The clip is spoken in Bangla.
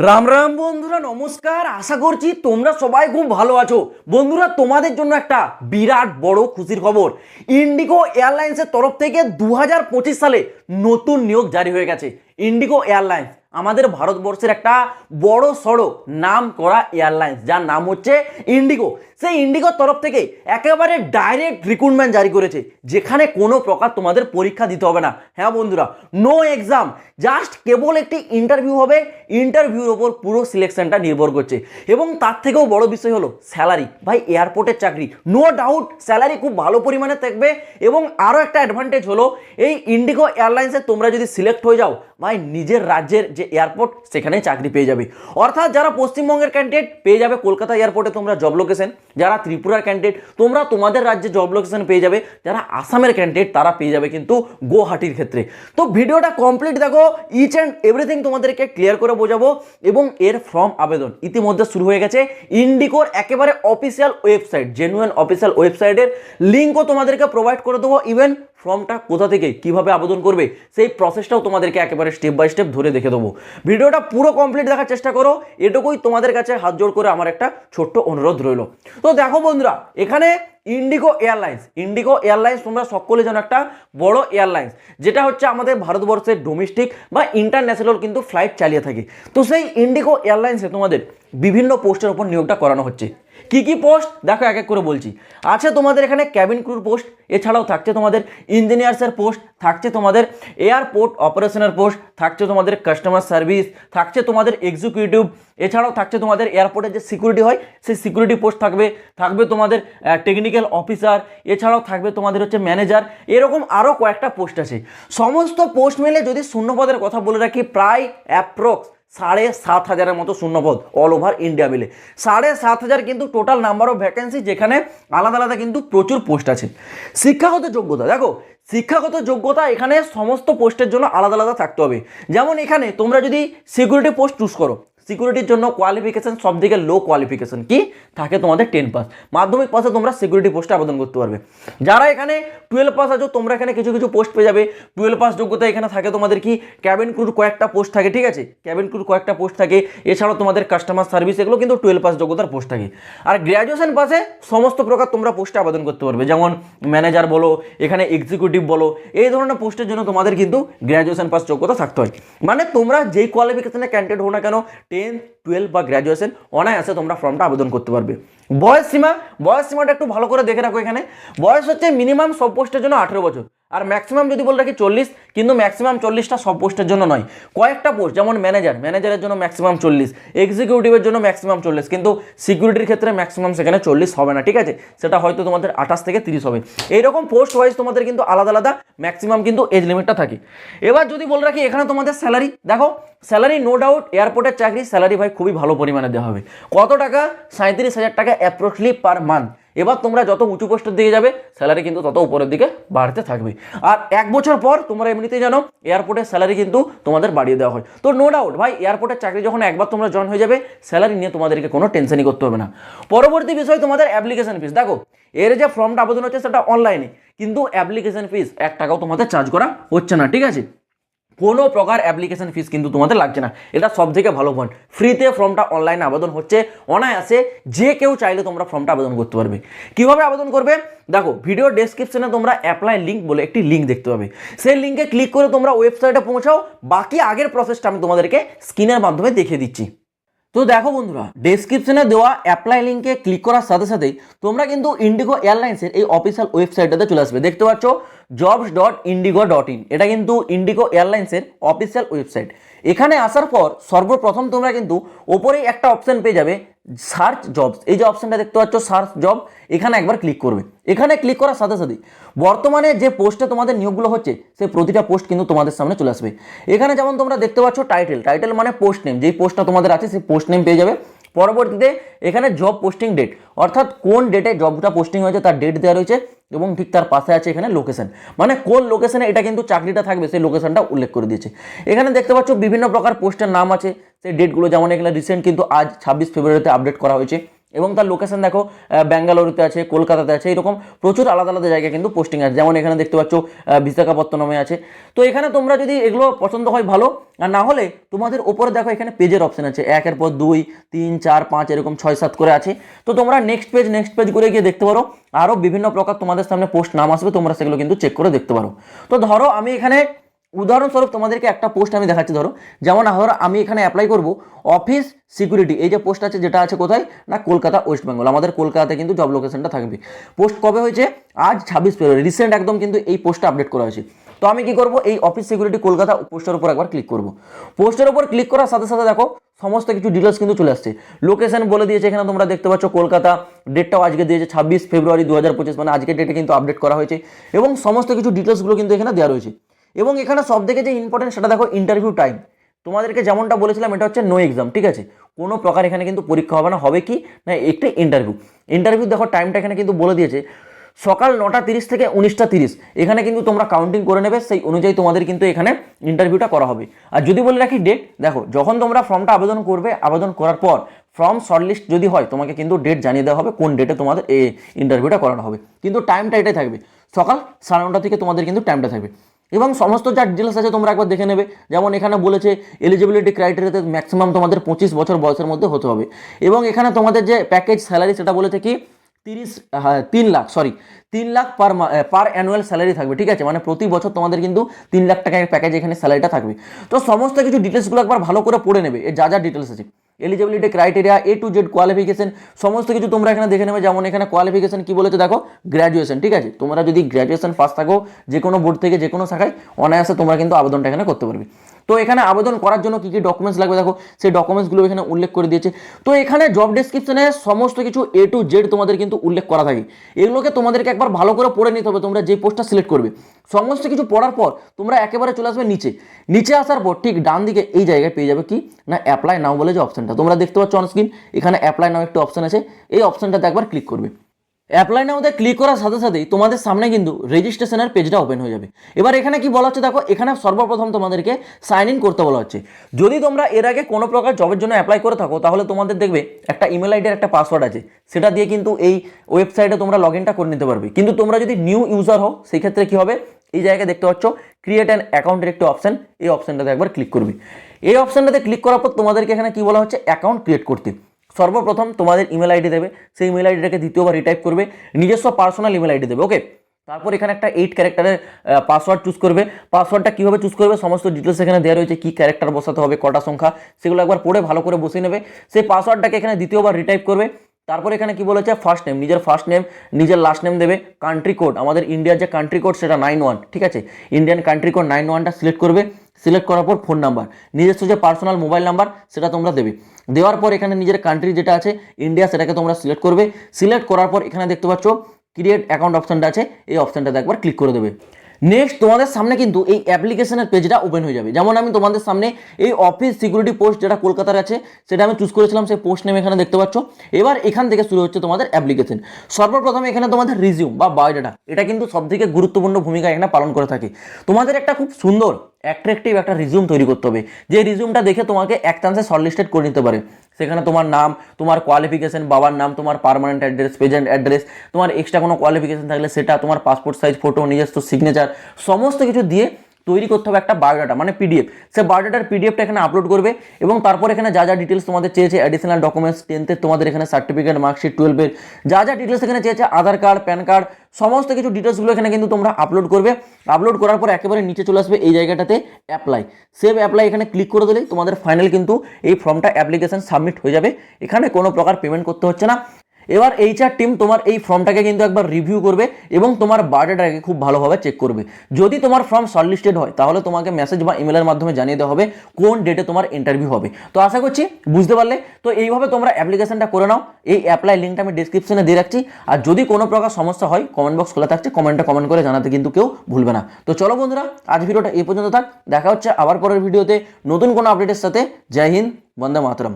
রাম রাম বন্ধুরা, নমস্কার। আশা করছি তোমরা সবাই খুব ভালো আছো। বন্ধুরা, তোমাদের জন্য একটা বিরাট বড় খুশির খবর। ইন্ডিগো এয়ারলাইন্সের তরফ থেকে দু হাজার পঁচিশ সালে নতুন নিয়োগ জারি হয়ে গেছে। ইন্ডিগো এয়ারলাইন্স আমাদের ভারতবর্ষের একটা বড় সড়ো নাম করা এয়ারলাইন্স, যার নাম হচ্ছে ইন্ডিগো সেই ইন্ডিগোর তরফ থেকে একেবারে ডাইরেক্ট রিক্রুটমেন্ট জারি করেছে, যেখানে কোনো প্রকার তোমাদের পরীক্ষা দিতে হবে না। হ্যাঁ বন্ধুরা নো এক্সাম জাস্ট কেবল একটি ইন্টারভিউ হবে ইন্টারভিউর ওপর পুরো সিলেকশনটা নির্ভর করছে। এবং তার থেকেও বড় বিষয় হলো স্যালারি ভাই এয়ারপোর্টের চাকরি। নো ডাউট স্যালারি খুব ভালো পরিমাণে থাকবে। এবং আরও একটা অ্যাডভান্টেজ হলো, এই ইন্ডিগো এয়ারলাইন্সে তোমরা যদি সিলেক্ট হয়ে যাও ভাই নিজের রাজ্যের যে এয়ারপোর্ট সেখানে চাকরি পেয়ে যাবে। অর্থাৎ যারা পশ্চিমবঙ্গের ক্যান্ডিডেট পেয়ে যাবে কলকাতা এয়ারপোর্টে তোমরা জব লোকেশন যারা ত্রিপুরার ক্যান্ডিডেট তোমরা তোমাদের রাজ্যে জব লোকেশন পেয়ে যাবে। যারা আসামের ক্যান্ডিডেট তারা পেয়ে যাবে কিন্তু গুয়াহাটির ক্ষেত্রে। তো ভিডিওটা কমপ্লিট দেখো ইচ অ্যান্ড এভরিথিং তোমাদেরকে ক্লিয়ার করে বোঝাবো এবং এর ফর্ম আবেদন ইতিমধ্যে শুরু হয়ে গেছে। ইন্ডিকোর একেবারে অফিসিয়াল ওয়েবসাইট জেনুয়েন অফিসিয়াল ওয়েবসাইটের লিঙ্কও তোমাদেরকে প্রোভাইড করে দেবো। ইভেন ফর্মটা কোথা থেকে কীভাবে আবেদন করবে, সেই প্রসেসটাও তোমাদেরকে একেবারে স্টেপ বাই স্টেপ ধরে দেখে দেবো। ভিডিওটা পুরো কমপ্লিট দেখার চেষ্টা করো, এটুকুই তোমাদের কাছে হাত জোড় করে আমার একটা ছোট্ট অনুরোধ রইল। তো দেখো বন্ধুরা, এখানে ইন্ডিগো এয়ারলাইন্স ইন্ডিগো এয়ারলাইন্স তোমরা সকলে যেন একটা বড় এয়ারলাইন্স যেটা হচ্ছে আমাদের ভারতবর্ষের ডোমেস্টিক বা ইন্টারন্যাশনাল কিন্তু ফ্লাইট চালিয়ে থাকে। তো সেই ইন্ডিগো এয়ারলাইন্সে তোমাদের বিভিন্ন পোস্টের ওপর নিয়োগটা করানো হচ্ছে। কি কি পোস্ট? দেখো এক এক করে বলছি। আছে তোমাদের এখানে ক্যাবিন ক্রুর পোস্ট এছাড়াও থাকছে তোমাদের ইঞ্জিনিয়ার্সের পোস্ট থাকছে তোমাদের এয়ারপোর্ট অপারেশনের পোস্ট থাকছে তোমাদের কাস্টমার সার্ভিস থাকছে তোমাদের এক্সিকিউটিভ এছাড়াও থাকছে তোমাদের এয়ারপোর্টের যে সিকিউরিটি হয়, সেই সিকিউরিটি পোস্ট থাকবে। থাকবে তোমাদের টেকনিক্যাল অফিসার এছাড়াও থাকবে তোমাদের হচ্ছে ম্যানেজার এরকম আরও কয়েকটা পোস্ট আছে। সমস্ত পোস্ট মিলে যদি শূন্যপদের কথা বলে রাখি, প্রায় অ্যাপ্রক্স সাড়ে সাত হাজারের মতো শূন্যপদ অল ওভার ইন্ডিয়া মিলে সাড়ে সাত হাজার কিন্তু টোটাল নাম্বার অফ ভ্যাকেন্সি যেখানে আলাদা আলাদা কিন্তু প্রচুর পোস্ট আছে। শিক্ষাগত যোগ্যতা, দেখো, শিক্ষাগত যোগ্যতা এখানে সমস্ত পোস্টের জন্য আলাদা আলাদা থাকতে হবে। যেমন এখানে তোমরা যদি সিকিউরিটি পোস্ট চুজ করো সিকিউরিটির জন্য কোয়ালিফিকেশন সব থেকে লো কোয়ালিফিকেশন কি? থাকে তোমাদের টেন পাস মাধ্যমিক পাসে তোমরা সিকিউরিটি পোস্টে আবেদন করতে পারবে। যারা এখানে টুয়েলভ পাস আছো, তোমরা এখানে কিছু কিছু পোস্ট পেয়ে যাবে। টুয়েলভ পাস যোগ্যতা এখানে থাকে তোমাদের কি? ক্যাবিন ক্রুর কয়েকটা পোস্ট থাকে, ঠিক আছে? ক্যাবিন ক্রুর কয়েকটা পোস্ট থাকে। এছাড়াও তোমাদের কাস্টমার সার্ভিস এগুলো কিন্তু টুয়েলভ পাস যোগ্যতার পোস্ট থাকে। আর গ্র্যাজুয়েশন পাসে সমস্ত প্রকার তোমরা পোস্টে আবেদন করতে পারবে। যেমন ম্যানেজার বলো, এখানে এক্সিকিউটিভ বলো, এই ধরনের পোস্টের জন্য তোমাদের কিন্তু গ্র্যাজুয়েশন পাস যোগ্যতা থাকতে হয়। মানে তোমরা যেই কোয়ালিফিকেশানে ক্যান্ডিডেট হো না কেন টেন টুয়েলভ বা গ্র্যাজুয়েশন অনায়াসে তোমরা ফর্মটা আবেদন করতে পারবে। বয়স সীমা, বয়স সীমাটা একটু ভালো করে দেখে রাখো এখানে। বয়স হচ্ছে মিনিমাম সব পোস্টের জন্য আঠেরো বছর। আর ম্যাক্সিমাম যদি বলে রাখি চল্লিশ, কিন্তু ম্যাক্সিমাম চল্লিশটা সব পোস্টের জন্য নয়। কয়েকটা পোস্ট যেমন ম্যানেজার ম্যানেজারের জন্য ম্যাক্সিমাম চল্লিশ এক্সিকিউটিভের জন্য ম্যাক্সিমাম চল্লিশ, কিন্তু সিকিউরিটির ক্ষেত্রে ম্যাক্সিমাম সেখানে চল্লিশ হবে না, ঠিক আছে? সেটা হয়তো তোমাদের আঠাশ থেকে তিরিশ হবে। এইরকম পোস্ট ওয়াইজ তোমাদের কিন্তু আলাদা আলাদা ম্যাক্সিমাম কিন্তু এজ লিমিটটা থাকে। এবার যদি বলে রাখি এখানে তোমাদের স্যালারি দেখো স্যালারি নো ডাউট এয়ারপোর্টের চাকরি স্যালারি ভাই খুবই ভালো পরিমাণে দেওয়া হবে। কত টাকা? সাঁত্রিশ হাজার টাকা অ্যাপ্রোচলি পার মান্থ এবার তোমরা যত উঁচু পোস্টের দিকে যাবে স্যালারি কিন্তু তত উপরের দিকে বাড়তে থাকবে। আর এক বছর পর তোমরা এমনিতেই জানো এয়ারপোর্টের স্যালারি কিন্তু তোমাদের বাড়িয়ে দেওয়া হয়। তো নো ডাউট ভাই এয়ারপোর্টের চাকরি যখন একবার তোমরা জয়েন হয়ে যাবে স্যালারি নিয়ে তোমাদেরকে কোনো টেনশনই করতে হবে না। পরবর্তী বিষয় তোমাদের অ্যাপ্লিকেশন ফিস দেখো, এর যে ফর্মটা আবেদন হচ্ছে, সেটা অনলাইনে কিন্তু অ্যাপ্লিকেশন ফিস এক টাকাও তোমাদের চার্জ করা হচ্ছে না, ঠিক আছে? কোনো প্রকার অ্যাপ্লিকেশন ফিস কিন্তু তোমাদের লাগছে না। এটা সব থেকে ভালো পয়েন্ট ফ্রিতে ফর্মটা অনলাইনে আবেদন হচ্ছে, অনায়াসে যে কেউ চাইলে তোমরা ফর্মটা আবেদন করতে পারবে। কীভাবে আবেদন করবে? দেখো ভিডিও ডেসক্রিপশনে তোমরা অ্যাপ্লাই লিঙ্ক বলে একটি লিঙ্ক দেখতে পাবে। সেই লিঙ্কে ক্লিক করে তোমরা ওয়েবসাইটে পৌঁছাও, বাকি আগের প্রসেসটা আমি তোমাদেরকে স্ক্রিনের মাধ্যমে দেখিয়ে দিচ্ছি। তো দেখো বন্ধুরা ডেসক্রিপশনে দেওয়া অ্যাপ্লাই লিঙ্কে ক্লিক করার সাথে সাথেই তোমরা কিন্তু ইন্ডিগো এয়ারলাইন্সের এই অফিসিয়াল ওয়েবসাইটটাতে চলে আসবে। দেখতে পাচ্ছ jobs dot IndiGo dot in এটা কিন্তু ইন্ডিগো এয়ারলাইন্সের অফিসিয়াল ওয়েবসাইট এখানে আসার পর সর্বপ্রথম তোমরা কিন্তু ওপরেই একটা অপশন পেয়ে যাবে সার্চ জবস এই যে অপশনটা দেখতে পাচ্ছ সার্চ জব এখানে একবার ক্লিক করবে। এখানে ক্লিক করার সাথে সাথে বর্তমানে যে পোস্টে তোমাদের নিয়োগগুলো হচ্ছে, সেই প্রতিটা পোস্ট কিন্তু তোমাদের সামনে চলে আসবে। এখানে যেমন তোমরা দেখতে পাচ্ছ টাইটেল টাইটেল মানে পোস্ট নেম যেই পোস্টটা তোমাদের আছে, সেই পোস্ট নেম পেয়ে যাবে। পরবর্তীতে এখানে জব পোস্টিং ডেট অর্থাৎ কোন ডেটে জবটা পোস্টিং হয়েছে, তার ডেট দেওয়া রয়েছে এবং ঠিক তার পাশে আছে এখানে লোকেশন মানে কোন লোকেশনে এটা কিন্তু চাকরিটা থাকবে, সেই লোকেশনটা উল্লেখ করে দিয়েছে। এখানে দেখতে পাচ্ছ বিভিন্ন প্রকার পোস্টের নাম আছে, সেই ডেটগুলো যেমন এখানে রিসেন্ট কিন্তু আজ ছাব্বিশ ফেব্রুয়ারিতে আপডেট করা হয়েছে। এবং তার লোকেশন দেখো ব্যাঙ্গালুরুতে আছে, কলকাতাতে আছে, এরকম প্রচুর আলাদা আলাদা জায়গায় কিন্তু পোস্টিং আছে। যেমন এখানে দেখতে পাচ্ছ বিশাখাপত্তনমে আছে। তো এখানে তোমরা যদি এগুলো পছন্দ হয় ভালো, আর না হলে তোমাদের ওপরে দেখো এখানে পেজের অপশন আছে। একের পর দুই, তিন, চার, পাঁচ, এরকম ছয়, সাত করে আছে। তো তোমরা নেক্সট পেজ নেক্সট পেজ করে গিয়ে দেখতে পারো। আরও বিভিন্ন প্রকার তোমাদের সামনে পোস্ট নাম আসবে, তোমরা সেগুলো কিন্তু চেক করে দেখতে পারো। তো ধরো আমি এখানে উদাহরণস্বরূপ তোমাদেরকে একটা পোস্ট আমি দেখাচ্ছি, ধরো। যেমন ধরো, আমি এখানে অ্যাপ্লাই করব অফিস সিকিউরিটি এই যে পোস্ট আছে, যেটা আছে কোথায়? না, কলকাতা ওয়েস্ট বেঙ্গল আমাদের কলকাতাতে কিন্তু জব লোকেশনটা থাকবে। পোস্ট কবে হয়েছে? আজ ছাব্বিশ ফেব্রুয়ারি। রিসেন্ট একদম কিন্তু এই পোস্টটা আপডেট করা হয়েছে। তো আমি কি করব? এই অফিস সিকিউরিটি কলকাতা পোস্টের উপর একবার ক্লিক করব। পোস্টের উপর ক্লিক করার সাথে সাথে দেখো, সমস্ত কিছু ডিটেলস কিন্তু চলে আসছে। লোকেশন বলে দিয়েছে এখানে তোমরা দেখতে পাচ্ছ, কলকাতা। ডেটটাও আজকে দিয়েছে ছাব্বিশ ফেব্রুয়ারি দু হাজার পঁচিশ। মানে আজকের ডেটে কিন্তু আপডেট করা হয়েছে। এবং সমস্ত কিছু ডিটেলসগুলো কিন্তু এখানে দেওয়া রয়েছে। এবং এখানে সব থেকে যে ইম্পর্টেন্ট সেটা দেখো ইন্টারভিউ টাইম তোমাদেরকে যেমনটা বলেছিলাম, এটা হচ্ছে নো এক্সাম ঠিক আছে? কোনো প্রকার এখানে কিন্তু পরীক্ষা হবে না, হবে কি? না, একটি ইন্টারভিউ ইন্টারভিউ দেখো টাইমটা এখানে কিন্তু বলে দিয়েছে, সকাল নটা তিরিশ থেকে উনিশটা তিরিশ। এখানে কিন্তু তোমরা কাউন্টিং করে নেবে, সেই অনুযায়ী তোমাদের কিন্তু এখানে ইন্টারভিউটা করা হবে। আর যদি বলে রাখি ডেট দেখো, যখন তোমরা ফর্মটা আবেদন করবে, আবেদন করার পর ফর্ম শর্টলিস্ট যদি হয়, তোমাকে কিন্তু ডেট জানিয়ে দেওয়া হবে, কোন ডেটে তোমাদের এই ইন্টারভিউটা করানো হবে। কিন্তু টাইমটা এটাই থাকবে, সকাল সাড়ে নটা থেকে তোমাদের কিন্তু টাইমটা থাকবে। এবং সমস্ত যা ডিটেলস আছে তোমরা একবার দেখে নেবে। যেমন এখানে বলেছে এলিজিবিলিটি ক্রাইটেরিয়াতে ম্যাক্সিমাম তোমাদের পঁচিশ বছর বয়সের মধ্যে হতে হবে। এবং এখানে তোমাদের যে প্যাকেজ স্যালারি সেটা বলেছে কি? তিরিশ হ্যাঁ তিন লাখ সরি তিন lakh per per annual salary থাকবে, ঠিক আছে? মানে প্রতি বছর তোমাদের কিন্তু তিন লাখ টাকার প্যাকেজ এখানে স্যালারিটা থাকবে। তো সমস্ত কিছু ডিটেলসগুলো একবার ভালো করে পড়ে নেবে যা যা ডিটেলস আছে। Eligibility criteria A to Z qualification সমস্ত কিছু তোমরা এখানে দেখে নেবে। যেমন এখানে কোয়ালিফিকেশন কি বলেছে দেখো? গ্র্যাজুয়েশন ঠিক আছে? তোমরা যদি গ্র্যাজুয়েশন পাস থাকো যে কোনো বোর্ড থেকে যে কোনো শাখায়, অনায়াসে তোমরা কিন্তু আবেদনটা এখানে করতে পারবে। তো এখানে আবেদন করার জন্য কী কী ডকুমেন্টস লাগবে? দেখো, সেই ডকুমেন্টসগুলো এখানে উল্লেখ করে দিয়েছে। তো এখানে জব ডেসক্রিপশনে সমস্ত কিছু এ টু জেড তোমাদের কিন্তু উল্লেখ করা থাকে। এগুলোকে তোমাদেরকে একবার ভালো করে পড়ে নিতে হবে, তোমরা যে পোস্টটা সিলেক্ট করবে। সমস্ত কিছু পড়ার পর তোমরা একেবারে চলে আসবে নিচে। নিচে আসার পর ঠিক ডান দিকে এই জায়গায় পেয়ে যাবে কি? না অ্যাপ্লাই নাও বলে যে অপশনটা তোমরা দেখতে পাচ্ছ অন স্ক্রিন এখানে অ্যাপ্লাই নাও একটা অপশন আছে। এই অপশনটাতে একবার ক্লিক করবে। অ্যাপ্লাই নাওতে ক্লিক করার সাথে সাথেই তোমাদের সামনে কিন্তু রেজিস্ট্রেশনের পেজটা ওপেন হয়ে যাবে। এবার এখানে কি বলা হচ্ছে? দেখো, এখানে সর্বপ্রথম তোমাদেরকে সাইন ইন করতে বলা হচ্ছে। যদি তোমরা এর আগে কোনো প্রকার জবের জন্য অ্যাপ্লাই করে থাকো, তাহলে তোমাদের দেখবে একটা ইমেল আইডির একটা পাসওয়ার্ড আছে। সেটা দিয়ে কিন্তু এই ওয়েবসাইটে তোমরা লগ ইনটা করে নিতে পারবে। কিন্তু তোমরা যদি নিউ ইউজার হও সেই ক্ষেত্রে কি হবে? এই জায়গায় দেখতে পাচ্ছ ক্রিয়েট অ্যান অ্যাকাউন্টের একটি অপশন এই অপশনটাতে একবার ক্লিক করবে। এই অপশনটাতে ক্লিক করার পর তোমাদেরকে এখানে কি বলা হচ্ছে? অ্যাকাউন্ট ক্রিয়েট করতে। সর্বপ্রথম তোমাদের ইমেল আইডি দেবে, সেই ইমেল আইডিটাকে দ্বিতীয়বার রিটাইপ করবে, নিজস্ব পার্সোনাল ইমেল আইডি দেবে ওকে তারপর এখানে একটা এইট ক্যারেক্টারের পাসওয়ার্ড চুজ করবে। পাসওয়ার্ডটা কীভাবে চুজ করবে, সমস্ত ডিটেলস এখানে দেওয়া রয়েছে, কী ক্যারেক্টার বসাতে হবে, কটা সংখ্যা, সেগুলো একবার পড়ে ভালো করে বসিয়ে নেবে। সেই পাসওয়ার্ডটাকে এখানে দ্বিতীয়বার রিটাইপ করবে। তারপর এখানে কি বলেছে? ফার্স্ট নেম নিজের ফার্স্ট নেম নিজের লাস্ট নেম দেবে। কান্ট্রি কোড আমাদের ইন্ডিয়ার যে কান্ট্রি কোড সেটা নাইন ওয়ান ঠিক আছে? ইন্ডিয়ান কান্ট্রি কোড নাইন ওয়ানটা সিলেক্ট করবে। সিলেক্ট করার পর ফোন নাম্বার নিজস্ব যে পার্সোনাল মোবাইল নাম্বার সেটা তোমরা দেবে। দেওয়ার পর এখানে নিজের কান্ট্রি যেটা আছে ইন্ডিয়া সেটাকে তোমরা সিলেক্ট করবে। সিলেক্ট করার পর এখানে দেখতে পাচ্ছ ক্রিয়েট অ্যাকাউন্ট অপশনটা আছে, এই অপশনটাতে একবার ক্লিক করে দেবে। নেক্সট তোমাদের সামনে কিন্তু এই অ্যাপ্লিকেশনের পেজটা ওপেন হয়ে যাবে। যেমন আমি তোমাদের সামনে এই অফিস সিকিউরিটি পোস্ট যেটা কলকাতার আছে, সেটা আমি চুজ করেছিলাম, সেই পোস্ট নেমে এখানে দেখতে পাচ্ছ। এবার এখান থেকে শুরু হচ্ছে তোমাদের অ্যাপ্লিকেশন সর্বপ্রথম এখানে তোমাদের রিজিউম বা বায়োডাটা এটা কিন্তু সবথেকে গুরুত্বপূর্ণ ভূমিকা এখানে পালন করে থাকে। তোমাদের একটা খুব সুন্দর অ্যাট্রাকটিভ একটা রিজিউম তৈরি করতে হবে। যে রিজিউমটা দেখে তোমাকে এক চান্সে শর্টলিস্টেড করে নিতে পারে। সেখানে তোমার নাম, তোমার কোয়ালিফিকেশন বাবার নাম, তোমার পার্মানেন্ট অ্যাড্রেস প্রেজেন্ট অ্যাড্রেস তোমার এক্সট্রা কোনো কোয়ালিফিকেশান থাকলে সেটা, তোমার পাসপোর্ট সাইজ ফটো নিজস্ব সিগনেচার সমস্ত কিছু দিয়ে তৈরি করতে হবে একটা বায়োডাটা মানে পিডিএফ সে বায়োডাটার পিডিএফটা এখানে আপলোড করবে এবং তারপর এখানে যা যা ডিটেলস তোমাদের চেয়েছে অ্যাডিশনাল ডকুমেন্টস টেন্থের তোমাদের এখানে সার্টিফিকেট মার্কশিট টুয়েলভের যা যা ডিটেলস এখানে চেয়েছে আধার কার্ড প্যান কার্ড সমস্ত কিছু ডিটেলসগুলো এখানে কিন্তু তোমরা আপলোড করবে। আপলোড করার পর একেবারে নিচে চলে আসবে এই জায়গাটাতে অ্যাপ্লাই সেভ অ্যাপ্লাই এখানে ক্লিক করে দিলেই তোমাদের ফাইনাল কিন্তু এই ফর্মটা অ্যাপ্লিকেশন সাবমিট হয়ে যাবে। এখানে কোনো প্রকার পেমেন্ট করতে হচ্ছে না। এবার এইচআর টিম তোমার এই ফর্মটাকে কিন্তু একবার রিভিউ করবে এবং তোমার বায়োডাটাকে খুব ভালোভাবে চেক করবে। যদি তোমার ফর্ম শর্টলিস্টেড হয়, তাহলে তোমাকে মেসেজ বা ইমেলের মাধ্যমে জানিয়ে দেওয়া হবে কোন ডেটে তোমার ইন্টারভিউ হবে। তো আশা করছি বুঝতে পারলে। তো এইভাবে তোমরা অ্যাপ্লিকেশনটা করে নাও। এই অ্যাপ্লাই লিঙ্কটা আমি ডিসক্রিপশনে দিয়ে রাখছি। আর যদি কোনো প্রকার সমস্যা হয় কমেন্ট বক্স খোলা থাকছে কমেন্টটা কমেন্ট করে জানাতে কিন্তু কেউ ভুলবে না। তো চলো বন্ধুরা, আজ ভিডিওটা এই পর্যন্ত থাক। দেখা হচ্ছে আবার পরের ভিডিওতে নতুন কোনো আপডেটের সাথে। জয় হিন্দ, বন্দে মাতরম।